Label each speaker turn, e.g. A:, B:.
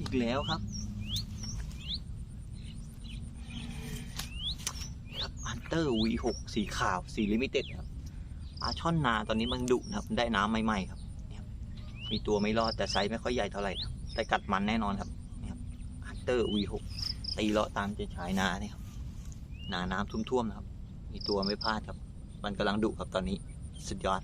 A: อีกแล้วครับครับอันเตอร์วีหกสีขาวสีลิมิเต็ดครับอาช่อนนาตอนนี้มันดุนะครับ ได้น้ำใหม่ๆครับนี่มีตัวไม่รอดแต่ไซส์ไม่ค่อยใหญ่เท่าไหร่ครับแต่กัดมันแน่นอนครับนี่ครัอันเตอร์วีหกตีเลาะตามเจชายนาเนี่ยครับนาน้ำท่วมๆนะครับ มีตัวไม่พลาดครับ มันกำลังดุครับตอนนี้สุดยอด